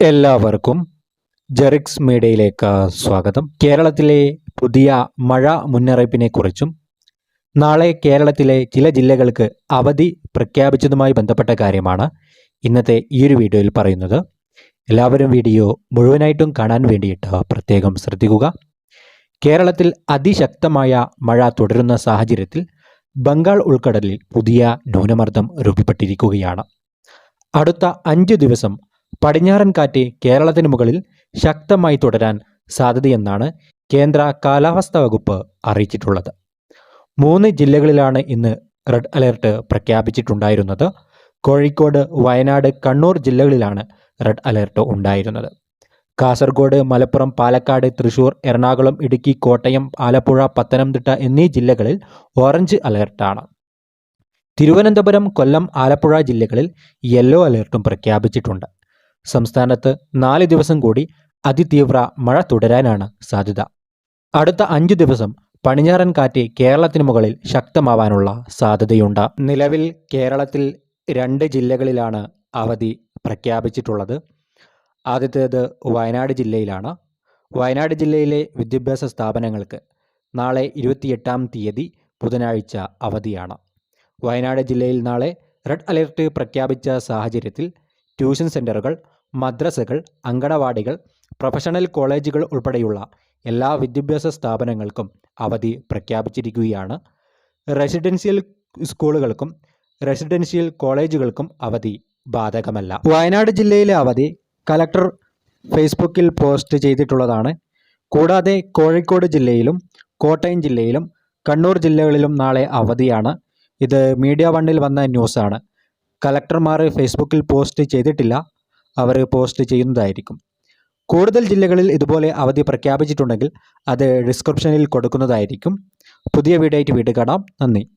എല്ലാവർക്കും ജെറിക്സ് മീഡിയയിലേക്ക് സ്വാഗതം. കേരളത്തിലെ പുതിയ മഴ മുന്നറിയിപ്പിനെ കുറിച്ചും നാളെ കേരളത്തിലെ ചില ജില്ലകൾക്ക് അവധി പ്രഖ്യാപിച്ചതുമായി ബന്ധപ്പെട്ട കാര്യമാണ് ഇന്നത്തെ ഈ ഒരു വീഡിയോയിൽ പറയുന്നത്. എല്ലാവരും വീഡിയോ മുഴുവനായിട്ടും കാണാൻ വേണ്ടിയിട്ട് പ്രത്യേകം ശ്രദ്ധിക്കുക. കേരളത്തിൽ അതിശക്തമായ മഴ തുടരുന്ന സാഹചര്യത്തിൽ ബംഗാൾ ഉൾക്കടലിൽ പുതിയ ന്യൂനമർദ്ദം രൂപപ്പെട്ടിരിക്കുകയാണ്. അടുത്ത അഞ്ച് ദിവസം പടിഞ്ഞാറൻ കാറ്റ് കേരളത്തിന് മുകളിൽ ശക്തമായി തുടരാൻ സാധ്യതയെന്നാണ് കേന്ദ്ര കാലാവസ്ഥാ വകുപ്പ് അറിയിച്ചിട്ടുള്ളത്. മൂന്ന് ജില്ലകളിലാണ് ഇന്ന് റെഡ് അലേർട്ട് പ്രഖ്യാപിച്ചിട്ടുണ്ടായിരുന്നത്. കോഴിക്കോട് വയനാട് കണ്ണൂർ ജില്ലകളിലാണ് റെഡ് അലേർട്ട് ഉണ്ടായിരുന്നത്. കാസർഗോഡ് മലപ്പുറം പാലക്കാട് തൃശൂർ എറണാകുളം ഇടുക്കി കോട്ടയം ആലപ്പുഴ പത്തനംതിട്ട എന്നീ ജില്ലകളിൽ ഓറഞ്ച് അലേർട്ടാണ്. തിരുവനന്തപുരം കൊല്ലം ആലപ്പുഴ ജില്ലകളിൽ യെല്ലോ അലേർട്ടും പ്രഖ്യാപിച്ചിട്ടുണ്ട്. സംസ്ഥാനത്ത് നാല് ദിവസം കൂടി അതിതീവ്ര മഴ തുടരാനാണ് സാധ്യത. അടുത്ത അഞ്ചു ദിവസം പടിഞ്ഞാറൻ കാറ്റ് കേരളത്തിന് മുകളിൽ ശക്തമാവാനുള്ള സാധ്യതയുണ്ട്. നിലവിൽ കേരളത്തിൽ രണ്ട് ജില്ലകളിലാണ് അവധി പ്രഖ്യാപിച്ചിട്ടുള്ളത്. ആദ്യത്തേത് വയനാട് ജില്ലയിലാണ്. വയനാട് ജില്ലയിലെ വിദ്യാഭ്യാസ സ്ഥാപനങ്ങൾക്ക് നാളെ ഇരുപത്തിയെട്ടാം തീയതി ബുധനാഴ്ച അവധിയാണ്. വയനാട് ജില്ലയിൽ നാളെ റെഡ് അലർട്ട് പ്രഖ്യാപിച്ച സാഹചര്യത്തിൽ ട്യൂഷൻ സെന്ററുകൾ മദ്രസകൾ അങ്കണവാടികൾ പ്രൊഫഷണൽ കോളേജുകൾ ഉൾപ്പെടെയുള്ള എല്ലാ വിദ്യാഭ്യാസ സ്ഥാപനങ്ങൾക്കും അവധി പ്രഖ്യാപിച്ചിരിക്കുകയാണ്. റെസിഡൻഷ്യൽ സ്കൂളുകൾക്കും റെസിഡൻഷ്യൽ കോളേജുകൾക്കും അവധി ബാധകമല്ല. വയനാട് ജില്ലയിലെ അവധി കലക്ടർ ഫേസ്ബുക്കിൽ പോസ്റ്റ് ചെയ്തിട്ടുള്ളതാണ്. കൂടാതെ കോഴിക്കോട് ജില്ലയിലും കോട്ടയം ജില്ലയിലും കണ്ണൂർ ജില്ലകളിലും നാളെ അവധിയാണ്. ഇത് മീഡിയ വണ്ണിൽ വന്ന ന്യൂസാണ്. കലക്ടർമാർ ഫേസ്ബുക്കിൽ പോസ്റ്റ് ചെയ്തിട്ടില്ല. അവർ പോസ്റ്റ് ചെയ്യുന്നതായിരിക്കും. കൂടുതൽ ജില്ലകളിൽ ഇതുപോലെ അവധി പ്രഖ്യാപിച്ചിട്ടുണ്ടെങ്കിൽ അത് ഡിസ്ക്രിപ്ഷനിൽ കൊടുക്കുന്നതായിരിക്കും. പുതിയ വീഡിയോ ആയിട്ട് കാണാം. നന്ദി.